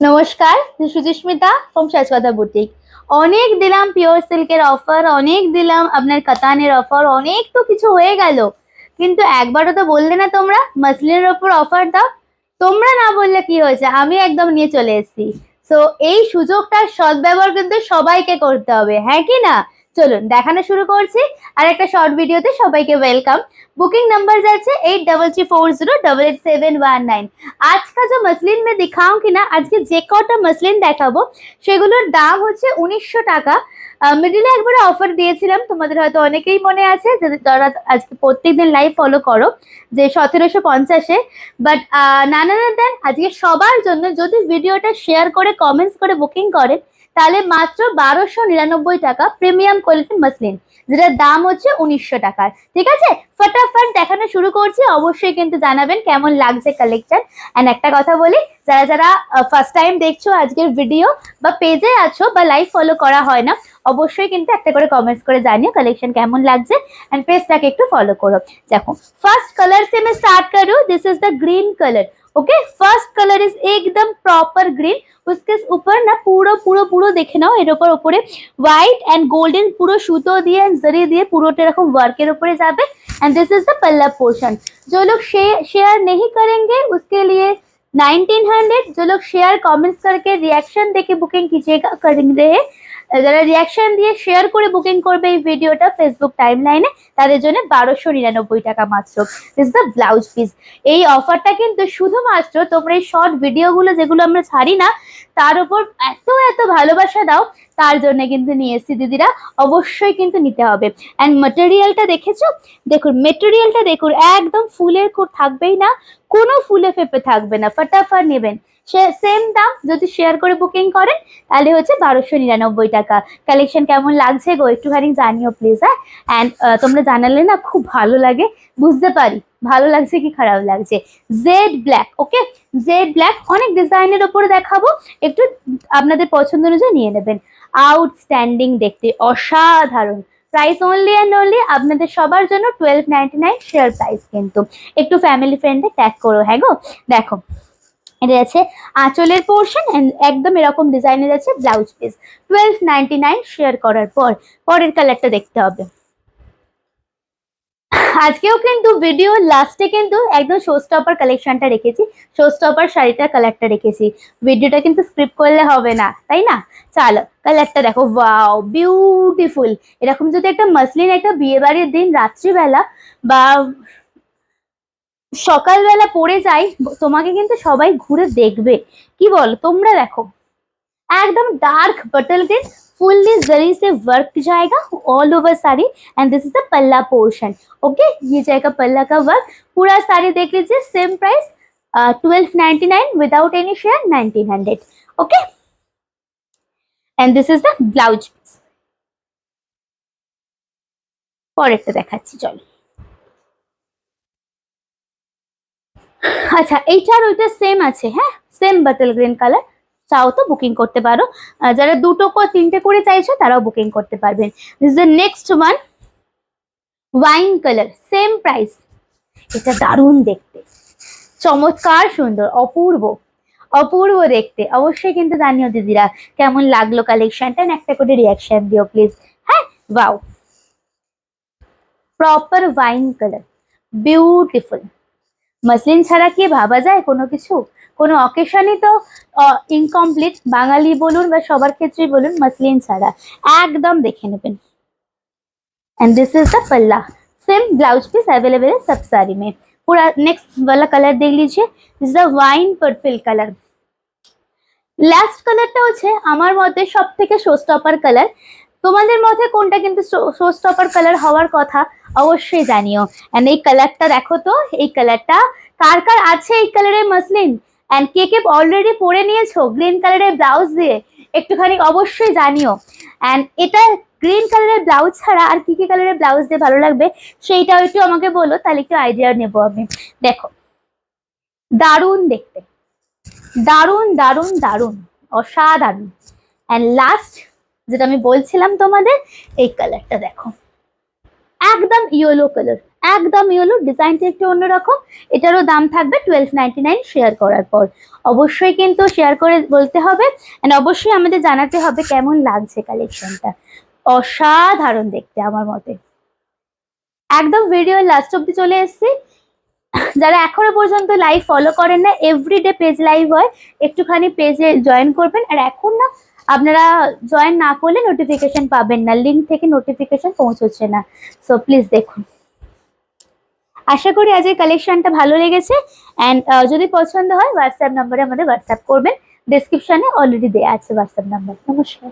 নমস্কার সুজিস্মিতা from সাজকথা boutique অনেক দিলাম পিওর সিল্কের অফার অনেক দিলাম আপনার কাতানের অফার অনেক তো কিছু হয়ে গেল। কিন্তু একবারও তো বললে না তোমরা, মাসলিনের ওপর অফার দাও। তোমরা না বললে কি হয়েছে, আমি একদম নিয়ে চলে এসেছি। সো এই সুযোগটার সদ্ব্যবহার কিন্তু সবাইকে করতে হবে হ্যাঁ কি না? চলুন দেখানো শুরু করছি আর একটা শর্ট ভিডিওতে সবাইকে ওয়েলকাম बुकिंग नंबर যাচ্ছে eight double three four zero double eight seven one nine আজ কা যে মসলিন মে দিখাউঙ্গি না আজকে যে কটা মসলিন দেখাবো সেগুলোর দাম হচ্ছে উনিশশো টাকা মিডিলে একবারে অফার দিয়েছিলাম তোমাদের হয়তো অনেকেই মনে আছে যে যারা আজকে প্রত্যেকদিন লাইভ ফলো করো যে সতেরোশো পঞ্চাশে বাট নানানা দেন আজকে সবার জন্য যদি ভিডিওটা শেয়ার করে কমেন্টস করে বুকিং করেন তাহলে মাত্র বারোশো নিরানব্বই টাকা প্রিমিয়াম কোয়ালিটির মসলিন যেটার দাম হচ্ছে উনিশশো টাকার। ঠিক আছে? ফটাফট দেখানো শুরু করছি। অবশ্যই কিন্তু জানাবেন কেমন লাগছে কালেকশন অ্যান্ড একটা কথা বলি, যারা যারা ফার্স্ট টাইম দেখছ আজকের ভিডিও বা পেজে আছো বা লাইভ ফলো করা হয় না অবশ্যই কিন্তু একটা করে কমেন্টস করে জানিও কালেকশন কেমন লাগছে এন্ড পেজটাকে একটু ফলো করো দেখো ফার্স্ট कलर से मैं स्टार्ट करूँ this is the green colour okay first colour is एकदम प्रॉपर ग्रीन उसके ऊपर ना পুরো পুরো পুরো দেখে নাও এর উপর উপরে হোয়াইট এন্ড গোল্ডেন পুরো সুতো দিয়ে and জরি দিয়ে পুরোটা এরকম ওয়ার্কের উপরে যাবে and this is the pallav portion जो लोग शेयर नहीं करेंगे उसके लिए 1900 जो लोग शेयर कमेंट्स करके रिएक्शन देके बुकिंग कीजिएगा करेंगे যারা রিয়াকশন দিয়ে শেয়ার করে বুকিং করবে এই ভিডিওটা ফেসবুক টাইম লাইনে তাদের জন্য বারোশো নিরানব্বই টাকা মাত্র। ইস দ্য ব্লাউজ পিস এই অফারটা কিন্তু শুধুমাত্র তোমরা এই শর্ট ভিডিওগুলো যেগুলো আমরা ছাড়ি না তার উপর এত এত ভালোবাসা দাও তার জন্য কিন্তু নিয়ে এসছি দিদিরা, অবশ্যই কিন্তু নিতে হবে। অ্যান্ড মেটেরিয়ালটা দেখেছ? দেখুন মেটেরিয়ালটা দেখুন, একদম ফুলের কো- থাকবেই না, কোনো ফুলে ফেপে থাকবে না, ফটাফট নেবেন। সে সেম দাম, যদি শেয়ার করে বুকিং করেন, তাহলে হচ্ছে বারোশো নিরানব্বই টাকা। কালেকশন কেমন লাগছে গো? একটুখানি জানিও প্লিজ হ্যাঁ? অ্যান্ড তোমরা জানালে না খুব ভালো লাগে, বুঝতে পারি। ভালো লাগছে কি খারাপ লাগছে? Jet black okay jet black অনেক ডিজাইনের ওপরে দেখাবো। একটু আপনাদের পছন্দ অনুযায়ী নিয়ে নেবেন। আউটস্ট্যান্ডিং দেখতে অসাধারণ। প্রাইস অনলি অ্যান্ড অনলি আপনাদের সবার জন্য twelve ninety nine share price কিন্তু। একটু ফ্যামিলি ফ্রেন্ডে ট্যাগ করো হ্যাঁ গো? দেখো, এটা আছে আঁচলের পোর্শন একদম এরকম ডিজাইনের আছে blouse piece twelve ninety nine share করার পর, পরের কালারটা দেখতে হবে। আজকেও কিন্তু ভিডিও লাস্টে কিন্তু একদম শো স্টপার কালেকশনটা রেখেছি। শো স্টপার শাড়িটার কালারটা রেখেছি। ভিডিওটা কিন্তু স্ক্রিপ করলে হবে না, তাই না? চলো কালারটা দেখো ওয়াও বিউটিফুল এরকম যদি একটা মাসলিন একটা বিয়ে বাড়ির দিন রাত্রিবেলা বা সকালবেলা পরে যাই, তোমাকে কিন্তু সবাই ঘুরে দেখবে। কি বল, তোমরা দেখো। একদম dark bottle green fully zari से वर्क जाएगा all over sari and this is the palla portion okay ये जाएगा पल्ला का वर्क पूरा साड़ी देख लीजिए same price twelve ninety nine without any share nineteen hundred okay and this is the blouse piece পরেরটা দেখাচ্ছি চলো আচ্ছা এইটার ওইটা সেম আছে হ্যাঁ সেম বাটল গ্রিন কালার চাও তো বুকিং করতে পারো। যারা দুটো করে তিনটে করে চাইছো, তারাও বুকিং করতে পারবেন। This the next one wine colour same price এটা দারুণ দেখতে। চমৎকার সুন্দর, অপূর্ব। অপূর্ব দেখতে। অবশ্যই কিন্তু জানিও দিদিরা, কেমন লাগল কালেকশনটা একটা করে রিয়াকশন দিও প্লিজ হ্যাঁ wow proper wine colour beautiful muslin ছাড়া কি ভাবা যায় কোনো কিছু কোনো অকেশনই তো ইনকমপ্লিট বাঙালি বলুন বা সবার ক্ষেত্রেই বলুন মসলিন ছাড়া একদম দেখে নেবেন and this is the palla same blouse piece available है सब साड़ी में पूरा नेक्स्ट वाला कलर देख लीजिए this the wine purple colour last কালারটা হচ্ছে আমার মতে সব থেকে শো স্টপার কালার তোমাদের মতে কোনটা কিন্তু শো স্টপার কালার হওয়ার কথা অবশ্যই জানিও। এন্ড এই কালারটা দেখো তো, এই কালারটা কার কার আছে এই কালারের মাসলিন? এন্ড কে কে অলরেডি পরে নিয়েছো গ্রিন কালারের ব্লাউজ দিয়ে? একটুখানি অবশ্যই জানিও। এন্ড এটা গ্রিন কালারের ব্লাউজ ছাড়া আর কি কি কালারের ব্লাউজ দিয়ে ভালো লাগবে সেইটাও একটু আমাকে বলো, তাহলে একটু আইডিয়া নেব আমি। দেখো, দারুণ দেখতে। দারুণ দারুণ দারুণ, অসাধারণ। অ্যান্ড লাস্ট যেটা আমি বলছিলাম তোমাদের, এই কালারটা দেখো। একদম ইয়েলো কালার একদম হলো ডিজাইনটা একটু অন্যরকম। এটারও দাম থাকবে টুয়েলভ নাইনটি নাইন শেয়ার করার পর। অবশ্যই কিন্তু শেয়ার করে বলতে হবে অ্যান্ড অবশ্যই আমাদের জানাতে হবে কেমন লাগছে কালেকশনটা অসাধারণ দেখতে আমার মতে। একদম ভিডিও লাস্ট অব্দি চলে এসেছি। যারা এখনও পর্যন্ত লাইভ ফলো করেন না এভরিডে পেজ লাইভ হয়। একটুখানি পেজে জয়েন করবেন। আর এখন না আপনারা জয়েন না করলে নোটিফিকেশন পাবেন না লিঙ্ক থেকে নোটিফিকেশন পৌঁছচ্ছে না। সো প্লিজ দেখুন। আশা করি আজকের কালেকশনটা ভালো লেগেছে। অ্যান্ড যদি পছন্দ হয় হোয়াটসঅ্যাপ নাম্বারে আমাদের হোয়াটসঅ্যাপ করবেন। ডেসক্রিপশনে অলরেডি দেওয়া আছে হোয়াটসঅ্যাপ নাম্বার নমস্কার।